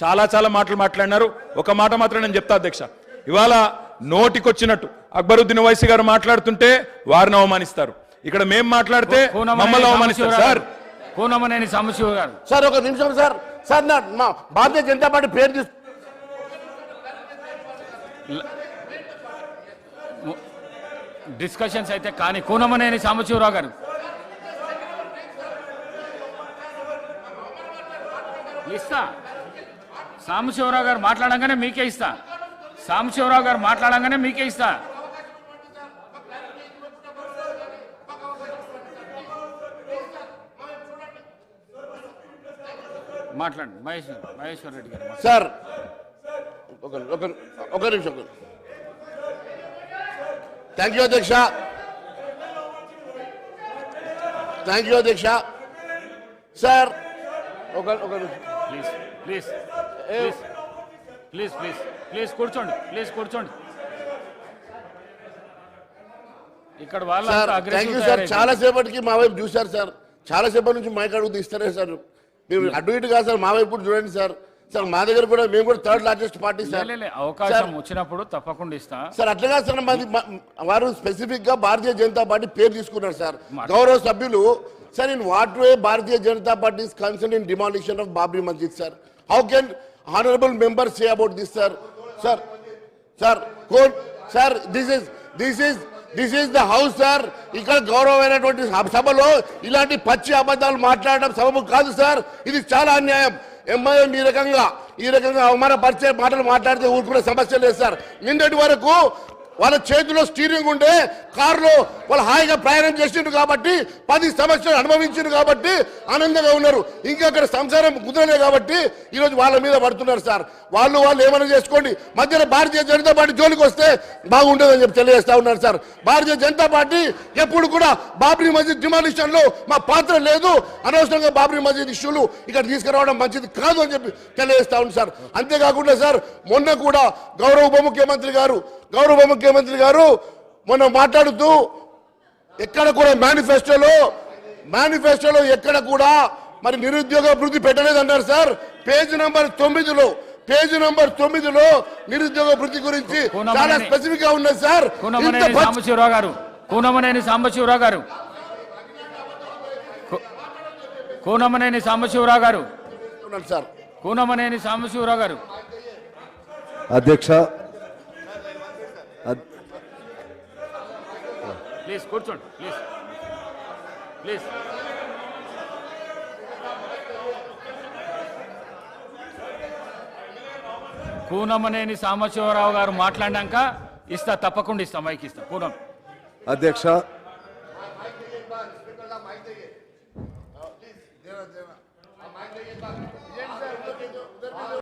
చాలా చాలా మాటలు మాట్లాడినారు. ఒక మాట మాత్రం నేను చెప్తా అధ్యక్ష. ఇవాళ నోటికొచ్చినట్టు అక్బరుద్దీన్ వైసీ గారు మాట్లాడుతుంటే వారిని అవమానిస్తారు. ఇక్కడ మేం మాట్లాడితే మమ్మల్ని అవమానిస్తారు. సార్. కూనమనేని సాంబశివ గారు. సార్ ఒక నిమిషం సార్. సార్ నా మా భారతీయ జనతా పార్టీ పేరు తీసు డిస్కషన్స్ అయితే కానీ కూనమనేని సాంబశివరావు గారు. ఇస్తా. సాంబశివరావు గారు మాట్లాడంగానే మీకే ఇస్తా. సాంబశివరావు గారు మాట్లాడంగానే మీకే ఇస్తా. మాట్లాడండి. మహేష్ మహేశ్వర్ రెడ్డి గారు. సార్ ఒక ఒక ఒక నిమిషం. థ్యాంక్ యూ అధ్యక్ష. థ్యాంక్ యూ అధ్యక్ష. సార్ ఒక ఒక నిమిషం. Please please please please please కూర్చోండి. ప్లీజ్ కూర్చోండి. ఇక్కడ అగ్రెసివ్ సార్ చాలా సేపటికి మా వైపు చూశారు సార్ చాలా సేపటి నుంచి మైక్ అడుగు తీస్తారే సార్ మీరు అటు ఇటు కాదు సార్ మా వైపు చూడండి సార్ సార్ మా దగ్గర కూడా మేము కూడా థర్డ్ లార్జెస్ట్ పార్టీ సార్ అవకాశం వచ్చినప్పుడు తప్పకుండా ఇస్తా. సార్ అట్లా సార్ మాది వారు స్పెసిఫిక్గా భారతీయ జనతా పార్టీ పేరు తీసుకున్నారు సార్ గౌరవ సభ్యులు sir in what way Bharatiya Janata Party is concern in demolition of Babri Masjid sir how can honourable member say about this sir sir sir court sir this is this is this is the house sir ఇక్కడ గౌరవమైనటువంటి సభలో ఇలాంటి పచ్చి అబద్ధాలు మాట్లాడడం సబబు కాదు sir ఇది చాలా అన్యాయం. ఎంఐఎం ఈ రకంగా ఈ రకంగా అవమానపరిచే మాటలు మాట్లాడితే ఊరుకునే సమస్య లేదు సార్ నిన్నటి వరకు వాళ్ళ చేతిలో స్టీరింగ్ ఉండే కారులో వాళ్ళు హాయిగా ప్రయాణం చేసిండ్రు కాబట్టి పది సంవత్సరాలు అనుభవించారు కాబట్టి ఆనందంగా ఉన్నారు. ఇంకా అక్కడ సంసారం కుదరలే కాబట్టి ఈరోజు వాళ్ళ మీద పడుతున్నారు సార్. వాళ్ళు వాళ్ళు ఏమైనా చేసుకోండి. మధ్యలో భారతీయ జనతా పార్టీ జోలికి వస్తే బాగుండదని చెప్పి తెలియజేస్తా ఉన్నారు సార్. భారతీయ జనతా పార్టీ ఎప్పుడు కూడా బాబ్రీ మస్జిద్ డిమాలిషన్లో మా పాత్ర లేదు. అనవసరంగా బాబ్రీ మస్జిద్ ఇష్యూలు ఇక్కడ తీసుకురావడం మంచిది కాదు అని చెప్పి తెలియజేస్తా ఉంది సార్. అంతేకాకుండా సార్ మొన్న కూడా గౌరవ ఉప ముఖ్యమంత్రి గారు గౌరవ ఉప ముఖ్యమంత్రి గారు మొన్న మాట్లాడుతూ ఎక్కడ కూడా మేనిఫెస్టోలో మేనిఫెస్టోలో ఎక్కడ కూడా మరి నిరుద్యోగ అభివృద్ధి పెట్టలేదన్నారు సార్. పేజ్ నంబర్ తొమ్మిదిలో పేజ్ నంబర్ తొమ్మిదిలో నిరుద్యోగ వృద్ధి గురించి కూనమనేని- చాలా స్పెసిఫిక్గా ఉన్నది సార్. సాంబశివరావు గారు కూనమనేని సాంబశివరావు గారు. కూనమనేని సాంబశివరావు గారు. సార్. కూనమనేని సాంబశివరావు గారు. అధ్యక్ష ప్లీజ్ కూర్చోండి ప్లీజ్. ప్లీజ్. కూనమనేని సాంబశివరావు గారు మాట్లాడినాక ఇస్తా తప్పకుండా ఇస్తా మైక్ ఇస్తా కూనం అధ్యక్ష.